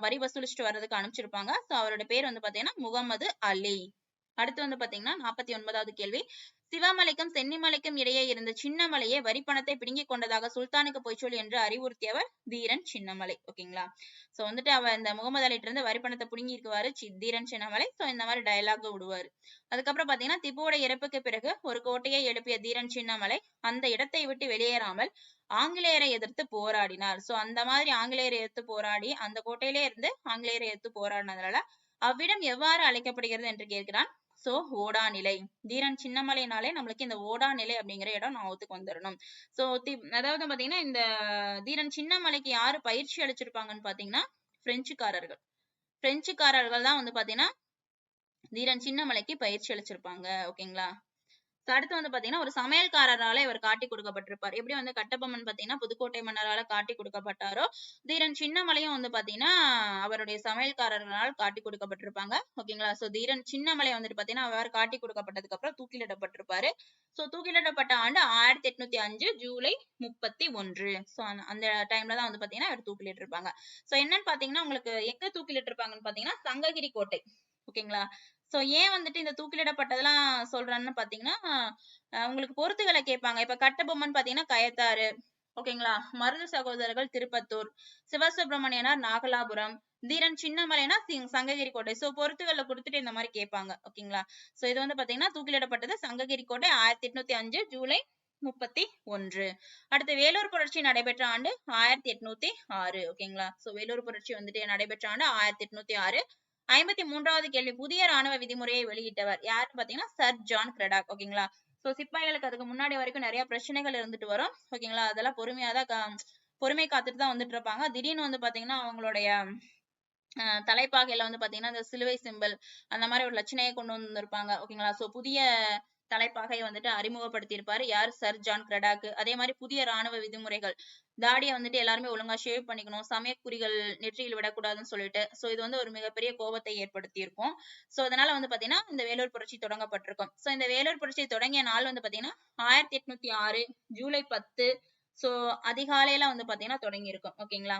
வரி வசூலிச்சுட்டு வர்றதுக்கு அனுப்பிச்சிருப்பாங்க. சோ அவரோட பேர் வந்து பாத்தீங்கன்னா முகமது அலி. அடுத்து வந்து பாத்தீங்கன்னா நாற்பத்தி ஒன்பதாவது கேள்வி. சிவமலைக்கும் சென்னிமலைக்கும் இடையே இருந்த சின்னமலையே வரி பணத்தை பிடுங்கிக் கொண்டதாக சுல்தானுக்கு பொய்ச்சொல் என்று அறிவுறுத்தியவர் தீரன் சின்னமலை. ஓகேங்களா? சோ வந்துட்டு அவர் இந்த முகமது அலிட்ட இருந்து வரி பணத்தை பிடுங்கிக்குவாரு சி தீரன் சின்னமலை. சோ இந்த மாதிரி டயலாக் விடுவாரு. அதுக்கப்புறம் பாத்தீங்கன்னா திப்புவோட இறப்புக்கு பிறகு ஒரு கோட்டையை எழுப்பிய தீரன் சின்னமலை அந்த இடத்தை விட்டு வெளியேறாமல் ஆங்கிலேயரை எதிர்த்து போராடினார். சோ அந்த மாதிரி ஆங்கிலேயரை எதிர்த்து போராடி அந்த கோட்டையிலே இருந்து ஆங்கிலேயரை எதிர்த்து போராடினதுனால அவ்விடம் எவ்வாறு அழைக்கப்படுகிறது என்று கேட்கிறான். சோ ஓடா நிலை. தீரன் சின்னமலைனாலே நம்மளுக்கு இந்த ஓடா நிலை அப்படிங்கிற இடம் ஞாபகத்துக்கு வந்துடணும் சோ அதாவது பாத்தீங்கன்னா இந்த தீரன் சின்னமலைக்கு யாரு பயிற்சி அளிச்சிருப்பாங்கன்னு பாத்தீங்கன்னா பிரெஞ்சுக்காரர்கள். பிரெஞ்சுக்காரர்கள் தான் வந்து பாத்தீங்கன்னா தீரன் சின்னமலைக்கு பயிற்சி அளிச்சிருப்பாங்க. ஓகேங்களா? அடுத்து வந்து பாத்தீங்கன்னா ஒரு சமையல்காரரால இவர் காட்டி கொடுக்கப்பட்டிருப்பார். எப்படி வந்து கட்டபொம்மன் பாத்தீங்கன்னா புதுக்கோட்டை மன்னரால காட்டி கொடுக்கப்பட்டாரோ தீரன் சின்னமலையும் வந்து பாத்தீங்கன்னா அவருடைய சமையல்காரர்களால் காட்டி கொடுக்கப்பட்டிருப்பாங்க. ஓகேங்களா? சோ தீரன் சின்னமலை வந்துட்டு பாத்தீங்கன்னா அவர் காட்டி கொடுக்கப்பட்டதுக்கு அப்புறம் தூக்கிலிடப்பட்டிருப்பாரு. சோ தூக்கிலிடப்பட்ட ஆண்டு ஆயிரத்தி எட்நூத்தி அஞ்சு ஜூலை முப்பத்தி ஒன்று. சோ அந்த டைம்ல தான் வந்து பாத்தீங்கன்னா அவர் தூக்கிலிட்டு இருப்பாங்க சோ என்னன்னு பாத்தீங்கன்னா உங்களுக்கு எங்க தூக்கிலிட்டு இருப்பாங்கன்னு பாத்தீங்கன்னா சங்ககிரி கோட்டை. ஓகேங்களா? சோ ஏன் வந்துட்டு இந்த தூக்கிலிடப்பட்டதெல்லாம் சொல்றேன்னு பாத்தீங்கன்னா உங்களுக்கு பொருத்துகளை கேட்பாங்க. இப்ப கட்டபொம்மன் பாத்தீங்கன்னா கயத்தாறு. ஓகேங்களா? மருது சகோதரர்கள் திருப்பத்தூர். சிவசுப்பிரமணியனார் நாகலாபுரம். தீரன் சின்னமலைனா சிங் சங்ககிரி கோட்டை சோ பொருத்துகள்ல கொடுத்துட்டு இந்த மாதிரி கேட்பாங்க. ஓகேங்களா? சோ இது வந்து பாத்தீங்கன்னா தூக்கிலிடப்பட்டது சங்ககிரி கோட்டை ஆயிரத்தி எட்நூத்தி அஞ்சு ஜூலை முப்பத்தி ஒன்று. அடுத்து வேலூர் புரட்சி நடைபெற்ற ஆண்டு ஆயிரத்தி எட்நூத்தி ஆறு. ஓகேங்களா? சோ வேலூர் புரட்சி வந்துட்டு நடைபெற்ற ஆண்டு ஆயிரத்தி எட்நூத்தி ஆறு. ஐம்பத்தி மூன்றாவது கேள்வி. புதிய ராணுவ விதிமுறையை வெளியிட்டவர் யாருன்னு பாத்தீங்கன்னா சர் ஜான் கிரடாக். ஓகேங்களா? சோ சிப்பாய்களுக்கு அதுக்கு முன்னாடி வரைக்கும் நிறைய பிரச்சனைகள் இருந்துட்டு வரும். ஓகேங்களா? அதெல்லாம் பொறுமையா தான் பொறுமை காத்துட்டு தான் வந்துட்டு இருப்பாங்க. திடீர்னு வந்து பாத்தீங்கன்னா அவங்களுடைய அஹ் தலைப்பாகையில வந்து பாத்தீங்கன்னா இந்த சிலுவை சிம்பல் அந்த மாதிரி ஒரு லட்சணையை கொண்டு வந்திருப்பாங்க. ஓகேங்களா? சோ புதிய தலைப்பாகை வந்துட்டு அறிமுகப்படுத்தியிருப்பாரு. யார்? சர் ஜான் கிரடாக்கு அதே மாதிரி புதிய ராணுவ விதிமுறைகள். தாடியை வந்துட்டு எல்லாருமே ஒழுங்கா ஷேவ் பண்ணிக்கணும். சமயக்குறிகள் நெற்றியில் விடக்கூடாதுன்னு சொல்லிட்டு. சோ இது வந்து ஒரு மிகப்பெரிய கோபத்தை ஏற்படுத்தி இருக்கும் சோ அதனால வந்து பாத்தீங்கன்னா இந்த வேலூர் புரட்சி தொடங்கப்பட்டிருக்கும். சோ இந்த வேலூர் புரட்சி தொடங்கிய நாள் வந்து பாத்தீங்கன்னா ஆயிரத்தி எட்நூத்தி ஆறு ஜூலை பத்து. சோ அதிகாலையில வந்து பாத்தீங்கன்னா தொடங்கி இருக்கும் ஓகேங்களா?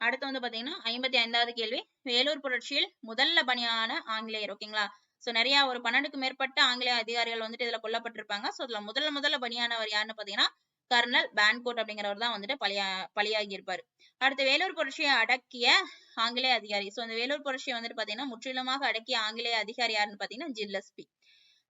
அடுத்து வந்து பாத்தீங்கன்னா ஐம்பத்தி ஐந்தாவது கேள்வி. வேலூர் புரட்சியில் முதல்ல பணியான ஆங்கிலேயர் ஓகேங்களா? சோ நிறைய ஒரு பன்னெண்டுக்கு மேற்பட்ட ஆங்கிலேய அதிகாரிகள் வந்துட்டு இதுல கொல்லப்பட்டிருப்பாங்க. சோ இதுல முதல்ல முதல்ல பணியானவர் யாருன்னு பாத்தீங்கன்னா கர்னல் பேன்கோட் அப்படிங்கிறவர் தான் வந்துட்டு பலியா பலியாகி இருப்பாரு அடுத்து வேலூர் புரட்சியை அடக்கிய ஆங்கிலேய அதிகாரி. சோ அந்த வேலூர் புரட்சியை வந்துட்டு பாத்தீங்கன்னா முற்றிலுமாக அடக்கிய ஆங்கிலேய அதிகாரி யாருன்னு பாத்தீங்கன்னா ஜில்லஸ்பி.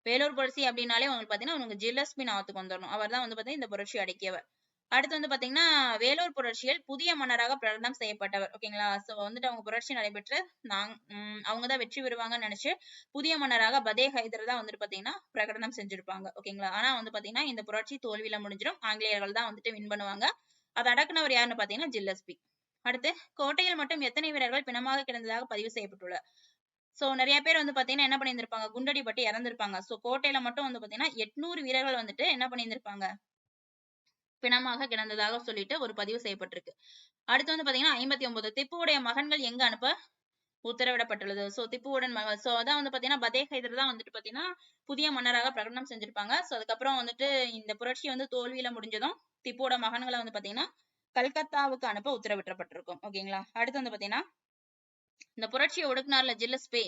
வேலூர் புரட்சி அப்படின்னாலே உங்களுக்கு பாத்தீங்கன்னா உங்களுக்கு ஜில்லஸ்பி ஞாபகத்துக்கு வந்துடணும் அவர் தான் வந்து பாத்தீங்கன்னா இந்த புரட்சி அடக்கியவர். அடுத்து வந்து பாத்தீங்கன்னா வேலூர் புரட்சியில் புதிய மன்னராக பிரகடனம் செய்யப்பட்டவர். ஓகேங்களா சோ வந்துட்டு அவங்க புரட்சி நடைபெற்று நாங் உம் அவங்க தான் வெற்றி பெறுவாங்கன்னு நினைச்சு புதிய மன்னராக பதே ஹைதர் தான் வந்துட்டு பாத்தீங்கன்னா பிரகடனம் செஞ்சிருப்பாங்க. ஓகேங்களா ஆனா வந்து பாத்தீங்கன்னா இந்த புரட்சி தோல்வியில முடிஞ்சிடும் ஆங்கிலேயர்கள் தான் வந்துட்டு வின் பண்ணுவாங்க. அதை அடக்குனவர் யாருன்னு பாத்தீங்கன்னா ஜில்லஸ்பி. அடுத்து கோட்டையில் மட்டும் எத்தனை வீரர்கள் பிணமாக கிடந்ததாக பதிவு செய்யப்பட்டுள்ள? சோ நிறைய பேர் வந்து பாத்தீங்கன்னா என்ன பண்ணியிருந்திருப்பாங்க? குண்டடிப்பட்டு இறந்திருப்பாங்க. சோ கோட்டையில மட்டும் வந்து பாத்தீங்கன்னா எட்நூறு வீரர்கள் வந்துட்டு என்ன பண்ணியிருந்திருப்பாங்க? பிணமாக கிடந்ததாக சொல்லிட்டு ஒரு பதிவு செய்யப்பட்டிருக்கு. அடுத்து வந்து பாத்தீங்கன்னா ஐம்பத்தி ஒன்பது திப்புவுடைய மகன்கள் எங்க அனுப்ப உத்தரவிடப்பட்டுள்ளது. சோ திப்புவுடன் மகன் சோ அதான் வந்து பாத்தீங்கன்னா பதே ஹைதர் தான் வந்துட்டு பாத்தீங்கன்னா புதிய மன்னராக பிரகடனம் செஞ்சிருப்பாங்க. சோ அதுக்கப்புறம் வந்துட்டு இந்த புரட்சி வந்து தோல்வியில முடிஞ்சதும் திப்புவோட மகன்களை வந்து பாத்தீங்கன்னா கல்கத்தாவுக்கு அனுப்ப உத்தரவிடப்பட்டிருக்கும் ஓகேங்களா அடுத்து வந்து பாத்தீங்கன்னா இந்த புரட்சியை ஒடுக்குனார்ல ஜில்லஸ்பே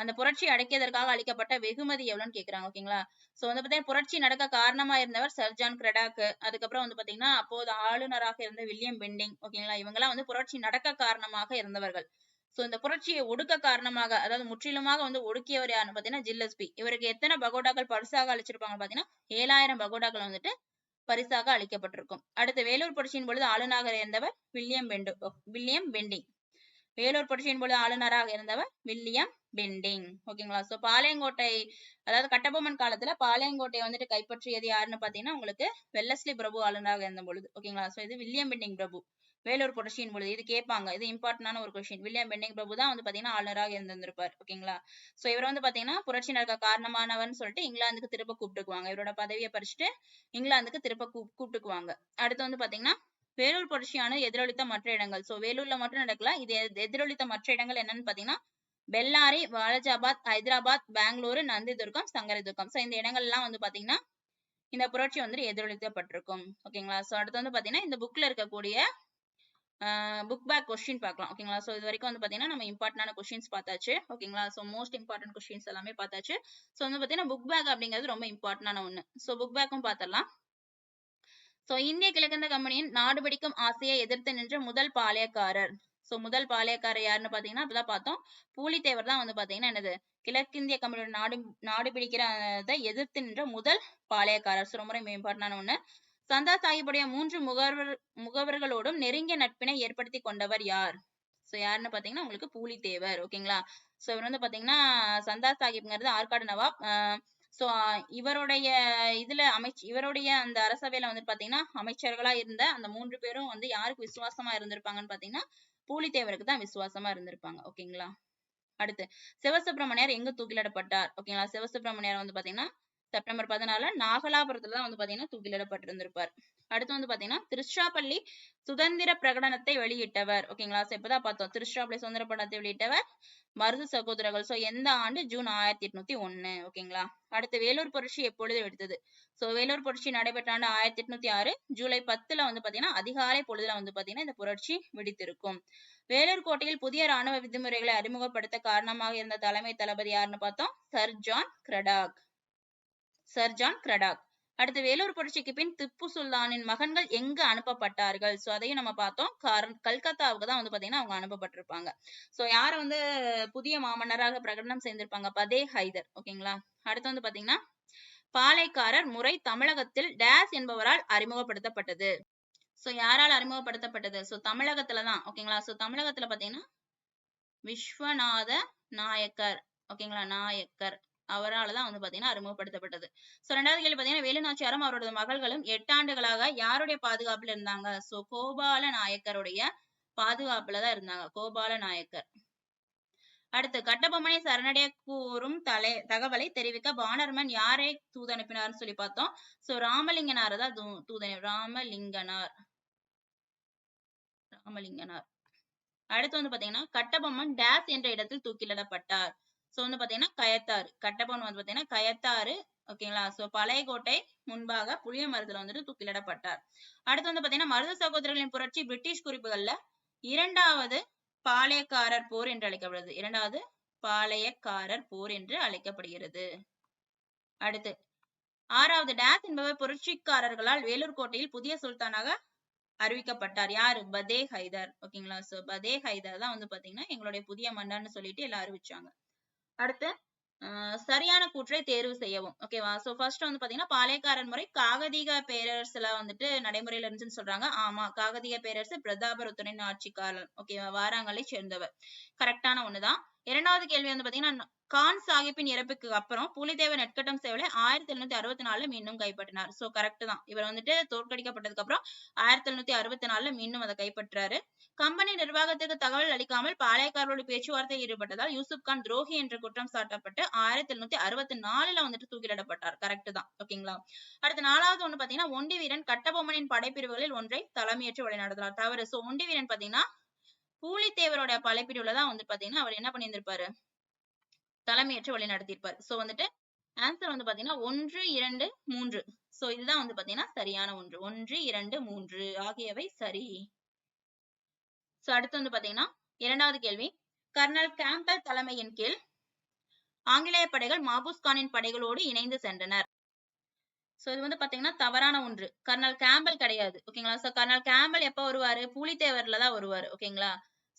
அந்த புரட்சியை அடக்கியதற்காக அளிக்கப்பட்ட வெகுமதி எவ்வளவுன்னு கேக்குறாங்க ஓகேங்களா? சோ வந்து பாத்தீங்கன்னா புரட்சி நடக்க காரணமா இருந்தவர் சர்ஜான் கிரடாக் அதுக்கப்புறம் வந்து பாத்தீங்கன்னா அப்போது ஆளுநராக இருந்த வில்லியம் பெண்டிங் ஓகேங்களா? இவங்க எல்லாம் வந்து புரட்சி நடக்க காரணமாக இருந்தவர்கள். சோ இந்த புரட்சியை ஒடுக்க காரணமாக அதாவது முற்றிலுமாக வந்து ஒடுக்கியவர் யாருன்னு பாத்தீங்கன்னா ஜில்லஸ்பி இவருக்கு எத்தனை பகோடாக்கள் பரிசாக அளிச்சிருப்பாங்க பாத்தீங்கன்னா ஏழாயிரம் பகோடாக்கள் வந்துட்டு பரிசாக அளிக்கப்பட்டிருக்கும். அடுத்து வேலூர் புரட்சியின் பொழுது ஆளுநராக இருந்தவர் வில்லியம் பெண்டு வில்லியம் பெண்டிங். வேலூர் புரட்சியின் பொழுது ஆளுநராக இருந்தவர் வில்லியம் பெண்டிங். ஓகேங்களா சோ பாளையங்கோட்டை அதாவது கட்டபொம்மன் காலத்துல பாளையங்கோட்டை வந்துட்டு கைப்பற்றியது யாருன்னு பாத்தீங்கன்னா உங்களுக்கு வெல்லஸ்லி பிரபு ஆளுநராக இருந்த பொழுது. ஓகேங்களா சோ இது வில்லியம் பெண்டிங் பிரபு. வேலூர் புரட்சியின் பொழுது இது கேட்பாங்க. இது இம்பார்ட்டன்டான ஒரு கொஸ்டின் வில்லியம் பெண்டிங் பிரபு தான் வந்து பாத்தீங்கன்னா ஆளுநராக இருந்திருப்பார் ஓகேங்களா சோ இவர் வந்து பாத்தீங்கன்னா புரட்சி நடக்க காரணமானவர்னு சொல்லிட்டு இங்கிலாந்துக்கு திரும்ப கூப்பிட்டுக்குவாங்க. இவரோட பதவியை பறிச்சுட்டு இங்கிலாந்துக்கு திரும்ப கூப்பிட்டுக்குவாங்க. அடுத்து வந்து பாத்தீங்கன்னா வேலூர் புரட்சியானது எதிரொலித்த மற்ற இடங்கள். சோ வேலூர்ல மட்டும் நடக்கல. இது எதிரொலித்த மற்ற இடங்கள் என்னன்னு பாத்தீங்கன்னா பெல்லாரி வாலஜாபாத் ஹைதராபாத் பெங்களூரு நந்திதுர்கம் சங்கரதுர்கம். சோ இந்த இடங்கள் எல்லாம் வந்து பாத்தீங்கன்னா இந்த புரட்சி வந்து எதிரொலிக்கப்பட்டிருக்கும். ஓகேங்களா சோ அடுத்து வந்து பாத்தீங்கன்னா இந்த புக்ல இருக்கக்கூடிய புக் பேக் கொஸ்டின் பார்க்கலாம். ஓகேங்களா சோ இது வரைக்கும் வந்து பாத்தீங்கன்னா நம்ம இம்பார்ட்டன்டான கொஸ்டின்ஸ் பார்த்தாச்சு. ஓகேங்களா சோ மோஸ்ட் இம்பார்ட்டன்ட் கொஸ்டின்ஸ் எல்லாமே பார்த்தாச்சு. சோ வந்து பாத்தீங்கன்னா புக் பேக் அப்படிங்கிறது ரொம்ப இம்பார்ட்டன்டான ஒண்ணு. சோ புக் பேக்கும் பார்த்திடலாம். சோ இந்திய கிழக்கிழந்த கம்பெனியின் நாடு பிடிக்கும் ஆசையை எதிர்த்து நின்ற முதல் பாளையக்காரர். சோ முதல் பாளையக்காரர் யாருன்னு பாத்தீங்கன்னா அப்பதான் பார்த்தோம். பூலித்தேவர் தான் வந்து பாத்தீங்கன்னா என்னது? கிழக்கிந்திய கம்பெனியோட நாடு நாடு பிடிக்கிறதை எதிர்த்து நின்ற முதல் பாளையக்காரர். சோ ரொம்ப இம்பார்ட்டன்டான ஒண்ணு. சந்தா சாஹிபுடைய மூன்று முகவர் முகவர்களோடும் நெருங்கிய நட்பினை ஏற்படுத்தி கொண்டவர் யார்? சோ யாருன்னு பாத்தீங்கன்னா உங்களுக்கு பூலித்தேவர். ஓகேங்களா சோ இவர் வந்து பாத்தீங்கன்னா சந்தா சாஹிப்ங்கிறது ஆற்காடு நவாப். சோ இவருடைய இதுல அமைச்சு இவருடைய அந்த அரசவையில வந்து பாத்தீங்கன்னா அமைச்சர்களா இருந்த அந்த மூன்று பேரும் வந்து யாருக்கு விசுவாசமா இருந்திருப்பாங்கன்னு பாத்தீங்கன்னா பூலித்தேவருக்கு தான் விசுவாசமா இருந்திருப்பாங்க. ஓகேங்களா? அடுத்து சிவசுப்பிரமணியர் எங்க தூக்கிலிடப்பட்டார்? ஓகேங்களா? சிவசுப்பிரமணியர் வந்து பாத்தீங்கன்னா செப்டம்பர் பதினாலு நாகலாபுரத்துல தான் வந்து பாத்தீங்கன்னா தூக்கிலிடப்பட்டிருந்திருப்பார். அடுத்து வந்து பாத்தீங்கன்னா திருச்சிராப்பள்ளி சுதந்திர பிரகடனத்தை வெளியிட்டவர். ஓகேங்களா? சோ இப்பதான் பார்த்தோம். திருச்சிராப்பள்ளி சுதந்திர பிரகடனத்தை வெளியிட்டவர் மருது சகோதரர்கள். சோ எந்த ஆண்டு? ஜூன் ஆயிரத்தி எட்நூத்தி ஒண்ணு ஓகேங்களா? அடுத்து வேலூர் புரட்சி எப்பொழுது எடுத்தது சோ வேலூர் புரட்சி நடைபெற்ற ஆண்டு ஆயிரத்தி எட்நூத்தி ஆறு. ஜூலை பத்துல வந்து பாத்தீங்கன்னா அதிகாலை பொழுதுல வந்து பாத்தீங்கன்னா இந்த புரட்சி வெடித்திருக்கும். வேலூர் கோட்டையில் புதிய ராணுவ விதிமுறைகளை அறிமுகப்படுத்த காரணமாக இருந்த தலைமை தளபதி யாருன்னு பார்த்தோம்? Sir John Cradock. Sir John Cradock அடுத்து வேலூர் புரட்சிக்கு பின் திப்பு சுல்தானின் மகன்கள் எங்கு அனுப்பப்பட்டார்கள்? ஸோ அதையும் நம்ம பார்த்தோம். காரண் கல்கத்தாவுக்கு தான் வந்து பாத்தீங்கன்னா அவங்க அனுப்பப்பட்டிருப்பாங்க. சோ யாரை வந்து புதிய மாமன்னராக பிரகடனம் செய்திருப்பாங்க? பதே ஹைதர். ஓகேங்களா? அடுத்து வந்து பாத்தீங்கன்னா பாலைக்காரர் முறை தமிழகத்தில் டேஸ் என்பவரால் அறிமுகப்படுத்தப்பட்டது. சோ யாரால் அறிமுகப்படுத்தப்பட்டது? ஸோ தமிழகத்துல தான். ஓகேங்களா? ஸோ தமிழகத்துல பாத்தீங்கன்னா விஸ்வநாத நாயக்கர். ஓகேங்களா? நாயக்கர். அவரால் தான் வந்து பாத்தீங்கன்னா அறிமுகப்படுத்தப்பட்டது. சோ ரெண்டாவது கேள்வி பாத்தீங்கன்னா வேலுநாச்சியாரும் அவரோட மகள்களும் எட்டு ஆண்டுகளாக யாருடைய பாதுகாப்புல இருந்தாங்க? சோ கோபால நாயக்கருடைய பாதுகாப்புல தான் இருந்தாங்க. கோபால நாயக்கர் அடுத்து கட்டபொம்மனை சரணடைய கூறும் தலை தகவலை தெரிவிக்க பானர்மன் யாரை தூது அனுப்பினார்னு சொல்லி பார்த்தோம். சோ ராமலிங்கனார் தான் தூ- ராமலிங்கனார். ராமலிங்கனார். அடுத்து வந்து பாத்தீங்கன்னா கட்டபொம்மன் டேஸ் என்ற இடத்தில் தூக்கிலிடப்பட்டார். ஸோ வந்து பார்த்தீங்கன்னா கயத்தாறு. கட்டபொம்மன் வந்து பார்த்தீங்கன்னா கயத்தாறு ஓகேங்களா சோ பழையகோட்டை முன்பாக புளிய மரத்துல வந்துட்டு தூக்கிலிடப்பட்டார். அடுத்து வந்து பாத்தீங்கன்னா மருது சகோதரர்களின் புரட்சி பிரிட்டிஷ் குறிப்புகள்ல இரண்டாவது பாளையக்காரர் போர் என்று அழைக்கப்படுகிறது இரண்டாவது பாளையக்காரர் போர் என்று அழைக்கப்படுகிறது. அடுத்து ஆறாவது டேஸ் என்பவர் புரட்சிக்காரர்களால் வேலூர் கோட்டையில் புதிய சுல்தானாக அறிவிக்கப்பட்டார். யாரு? பதே ஹைதர் ஓகேங்களா சோ பதே ஹைதர் தான் வந்து பாத்தீங்கன்னா எங்களுடைய புதிய மன்னர்னு சொல்லிட்டு எல்லாம் அறிவிச்சாங்க. அடுத்து ஆஹ் சரியான கூற்றை தேர்வு செய்யவும். ஓகேவா சோ ஃபர்ஸ்ட் வந்து பாத்தீங்கன்னா பாளையக்காரன் முறை காகதீக பேரரசுல வந்துட்டு நடைமுறையில இருந்துச்சுன்னு சொல்றாங்க. ஆமா காகதீக பேரரசு பிரதாபருத்தனின் ஆட்சி காலம் ஓகேவா வாராங்களை சேர்ந்தவர். கரெக்டான ஒண்ணுதான். இரண்டாவது கேள்வி வந்து பாத்தீங்கன்னா கான் சாஹிப்பின் இறப்புக்கு அப்புறம் புலிதேவர் நெற்கட்டம் சேவலை ஆயிரத்தி எழுநூத்தி அறுபத்தி நாலுல மீண்டும் கைப்பற்றினார். சோ கரெக்ட் தான். இவர் வந்துட்டு தோற்கடிக்கப்பட்டதுக்கு அப்புறம் ஆயிரத்தி எழுநூத்தி அறுபத்தி நாலுல மீண்டும் அதை கைப்பற்றாரு. கம்பெனி நிர்வாகத்திற்கு தகவல் அளிக்காமல் பாளையக்காரரோட பேச்சுவார்த்தையில் ஈடுபட்டதால் யூசுப் கான் துரோகி என்ற குற்றம் சாட்டப்பட்டு ஆயிரத்தி எழுநூத்தி அறுபத்தி நாலுல வந்துட்டு தூக்கிலிடப்பட்டார். கரெக்ட் தான். ஓகேங்களா அடுத்த நாலாவது ஒண்ணு பாத்தீங்கன்னா ஒண்டி வீரன் கட்டபொம்மனின் படைப்பிரிவுகளில் ஒன்றை தலைமையேற்று வழிநடத்தினார். தவறு. சோ ஒண்டி வீரன் பாத்தீங்கன்னா பூலித்தேவரோட படைப்பிரிவுல தான் வந்து பாத்தீங்கன்னா அவர் என்ன பண்ணியிருந்திருப்பாரு? தலைமையேற்று வழி நடத்தியிருப்பார் சோ வந்துட்டு ஆன்சர் வந்து பாத்தீங்கன்னா ஒன்று இரண்டு மூன்று. சோ இதுதான் வந்து பாத்தீங்கன்னா சரியான ஒன்று. ஒன்று இரண்டு மூன்று ஆகியவை சரி. சோ அடுத்து வந்து பாத்தீங்கன்னா இரண்டாவது கேள்வி. கர்னல் கேம்பல் தலைமையின் கீழ் ஆங்கிலேய படைகள் மாபூஸ் கானின் படைகளோடு இணைந்து சென்றனர். சோ இது வந்து பாத்தீங்கன்னா தவறான ஒன்று. கர்னல் கேம்பல் கிடையாது. ஓகேங்களா? சோ கர்னல் கேம்பல் எப்ப வருவாரு? புலித்தேவர்ல தான் வருவாரு. ஓகேங்களா?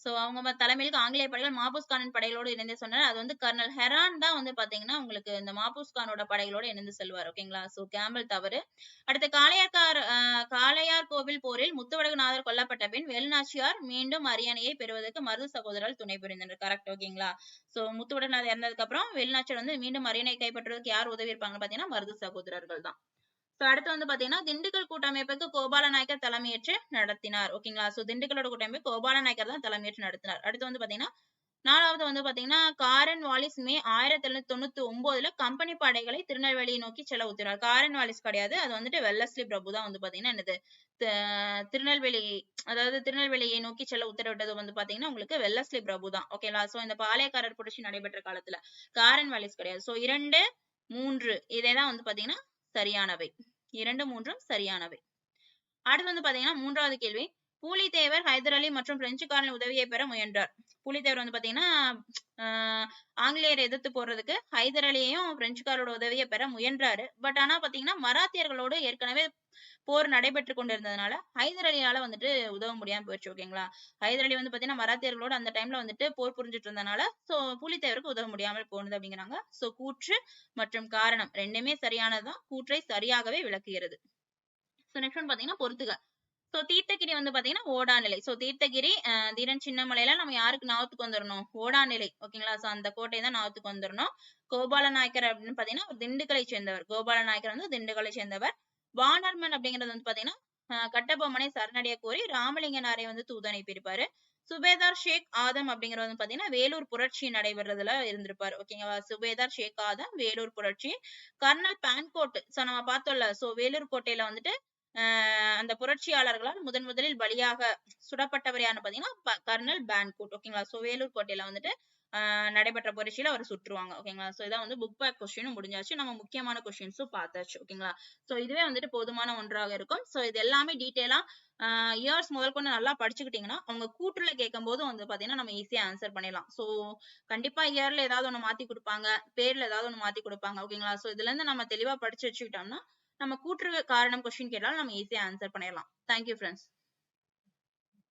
சோ அவங்க ம- தலைமையில் ஆங்கிலேய படைகள் மாபூஸ் கானின் படைகளோடு இணைந்து சொன்னார். அது வந்து கர்னல் ஹெரான் தான் வந்து பாத்தீங்கன்னா உங்களுக்கு இந்த மாபூஸ் கானோட இணைந்து செல்வார். ஓகேங்களா சோ கேம்பல் தவறு. அடுத்து காளையார்கார் ஆஹ் காளையார் கோவில் போரில் முத்துவடகுநாதர் கொல்லப்பட்ட பின் வேலுநாச்சியார் மீண்டும் அரியணையை பெறுவதற்கு மருது சகோதரர்கள் துணை புரிந்தனர். கரெக்ட் ஓகேங்களா சோ முத்துவடகுநாதர் இறந்ததுக்கு அப்புறம் வேலுநாச்சியார் வந்து மீண்டும் அரியணை கைப்பற்றுவதற்கு யார் உதவி இருப்பாங்கன்னு பாத்தீங்கன்னா மருது சகோதரர்கள் தான். சோ அடுத்து வந்து பாத்தீங்கன்னா திண்டுக்கல் கூட்டமைப்புக்கு கோபால நாயக்கர் தலைமையேற்று நடத்தினார். ஓகேங்களா சோ திண்டுக்கலோட கூட்டமைப்பு கோபால நாயக்கர் தான் தலைமையேற்று நடத்தினார். அடுத்து வந்து பாத்தீங்கன்னா நாலாவது வந்து பாத்தீங்கன்னா காரன் வாலிஸ் மே ஆயிரத்தி எழுநூத்தி தொண்ணூத்தி ஒன்பதுல கம்பெனி படைகளை திருநெல்வேலியை நோக்கி செல்ல ஊத்தினார். காரன் வாலிஸ் கிடையாது. அது வந்துட்டு வெல்லஸ்லி பிரபு தான் வந்து பாத்தீங்கன்னா என்னது? திருநெல்வேலி அதாவது திருநெல்வேலியை நோக்கி செல்ல உத்தரவிட்டது வந்து பாத்தீங்கன்னா உங்களுக்கு வெல்லஸ்லி பிரபு தான். ஓகேங்களா சோ இந்த பாளையக்காரர் புரட்சி நடைபெற்ற காலத்துல காரன் வாலிஸ் கிடையாது. சோ இரண்டு மூன்று இதேதான் வந்து பாத்தீங்கன்னா சரியானவை. இரண்டு மூன்றும் சரியானவை. அடுத்து வந்து பாத்தீங்கன்னா மூன்றாவது கேள்வி. பூலித்தேவர் ஹைதர் அலி மற்றும் பிரெஞ்சுக்காரன் உதவியை பெற முயன்றார். பூலித்தேவர் வந்து பாத்தீங்கன்னா ஆஹ் ஆங்கிலேயரை எதிர்த்து போறதுக்கு ஹைதர் அலியையும் பிரெஞ்சுக்காரோட உதவியை பெற முயன்றாரு. பட் ஆனா பாத்தீங்கன்னா மராத்தியர்களோடு ஏற்கனவே போர் நடைபெற்று கொண்டிருந்ததுனால ஹைதர் அலியால வந்துட்டு உதவ முடியாம போயிடுச்சு ஓகேங்களா ஹைதர் அலி வந்து பாத்தீங்கன்னா மராத்தியர்களோட அந்த டைம்ல வந்துட்டு போர் புரிஞ்சுட்டு இருந்தனால சோ புலித்தேவருக்கு உதவ முடியாமல் போனது அப்படிங்கிறாங்க. சோ கூற்று மற்றும் காரணம் ரெண்டுமே சரியானதுதான். கூற்றை சரியாகவே விளக்குகிறது. சோ நெக்ஸ்ட் ஒன் பாத்தீங்கன்னா பொறுத்துக சோ தீர்த்தகிரி வந்து பாத்தீங்கன்னா ஓடாநிலை சோ தீர்த்தகிரி தீரன் சின்னமலையில நம்ம யாருக்கு ஞாபகத்துக்கு வந்துடணும் ஓடாநிலை ஓகேங்களா சோ அந்த கோட்டை தான் ஞாபகத்துக்கு வந்துடணும் கோபால நாயக்கர் அப்படின்னு பாத்தீங்கன்னா ஒரு திண்டுக்கலை சேர்ந்தவர். கோபால நாயக்கர் வந்து திண்டுக்கலை சேர்ந்தவர். வானர்மன் அப்படிங்கிறது வந்து பாத்தீங்கன்னா கட்டபொம்மனை சரணடைய கோரி ராமலிங்கனாரை வந்து தூது அனுப்பியிருப்பாரு. சுபேதார் ஷேக் ஆதம் அப்படிங்கிறது வந்து பாத்தீங்கன்னா வேலூர் புரட்சி நடைபெறதுல இருந்திருப்பாரு. ஓகேங்களா சுபேதார் ஷேக் ஆதம் வேலூர் புரட்சி. கர்னல் பான்கோட் சோ நம்ம பார்த்தோம்ல. சோ வேலூர் கோட்டையில வந்துட்டு அந்த புரட்சியாளர்களால் முதன் முதலில் பலியாக சுடப்பட்டவர் யாருன்னு பாத்தீங்கன்னா கர்னல் பேன்கூட் ஓகேங்களா சோ வேலூர் கோட்டையில வந்துட்டு நடைபெற்ற புரட்சியில அவர் சுற்றுவாங்க ஓகேங்களா சோ இதான் வந்து புக் பேக் கொஸ்டினும் முடிஞ்சாச்சு. நம்ம முக்கியமான கொஸ்டின்ஸும் பார்த்தாச்சு ஓகேங்களா சோ இதுவே வந்துட்டு போதுமான ஒன்றாக இருக்கும். சோ இது எல்லாமே டீட்டெயிலா இயர்ஸ் முதல் கொண்டு நல்லா படிச்சுக்கிட்டீங்கன்னா அவங்க கூற்றுல கேட்கும் போது வந்து பாத்தீங்கன்னா நம்ம ஈஸியா ஆன்சர் பண்ணிடலாம். சோ கண்டிப்பா இயர்ல ஏதாவது ஒண்ணு மாத்தி கொடுப்பாங்க பேர்ல ஏதாவது ஒண்ணு மாத்தி கொடுப்பாங்க ஓகேங்களா சோ இதுல இருந்து நம்ம தெளிவா படிச்சு வச்சுக்கிட்டோம்னா நம்ம கூட்டுற காரணம் கொஸ்டின் கேட்டாலும் நம்ம ஈஸியா ஆன்சர் பண்ணிடலாம். Thank you friends